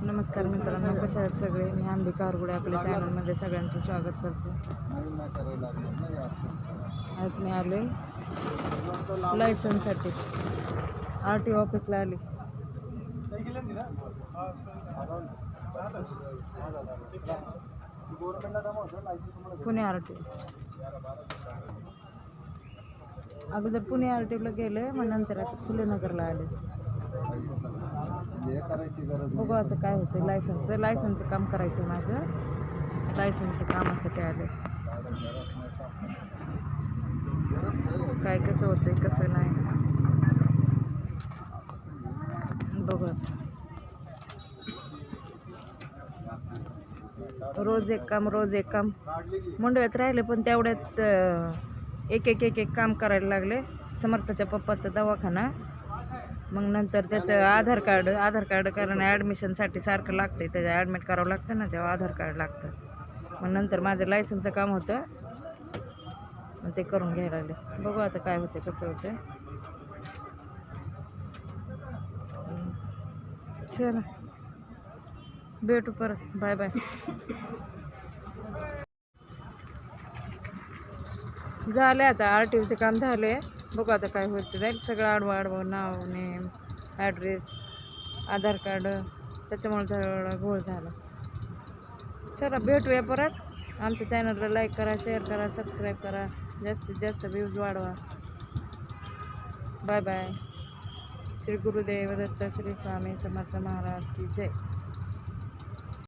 नमस्कार मित्रांनो कशा आहेत सगळे? मी अंबिका हरगुडे आपल्या चॅनलमध्ये सगळ्यांचं स्वागत करते. आज मी आले लायसनसाठी. आर टी ऑफिसला आले पुणे आर टी अगोदर पुणे आर टीला गेले मग नंतर आता फुलेनगरला आले बघू आता काय होतं लायसनचं लायसन्सचं काम करायचं आहे माझं लायसनच्या कामासाठी आले. काय कसं होतंय कसं नाही. बघू आता. रोज एक काम रोज एक काम. मुंडव्यात राहिले पण तेवढ्यात एक एक एक एक काम करायला लागले. समर्थाच्या पप्पाचा दवाखाना. मग नंतर त्याचं आधार कार्ड आधार कार्ड कारण ॲडमिशनसाठी सारखं लागतं आहे त्याचं ॲडमिट करावं लागतं ना तेव्हा आधार कार्ड लागतं. मग नंतर माझं लायसनचं काम होतं. मग ते करून घ्यायला लागले. बघू आता काय होतं कसं होतं चला. भेटू परत. बाय बाय झालं आता आर टी ओचं काम आहे बघू आता काय होतं. जाईल सगळं आडवं आडवं नाव नेम ॲड्रेस आधार कार्ड त्याच्यामुळे सगळं घोळ झाला. चला भेटूया परत. आमच्या चॅनलला लाईक करा शेअर करा सबस्क्राईब करा. जास्तीत जास्त व्ह्यूज वाढवा. बाय बाय श्री गुरुदेव दत्त श्री स्वामी समर्थ महाराज की जय.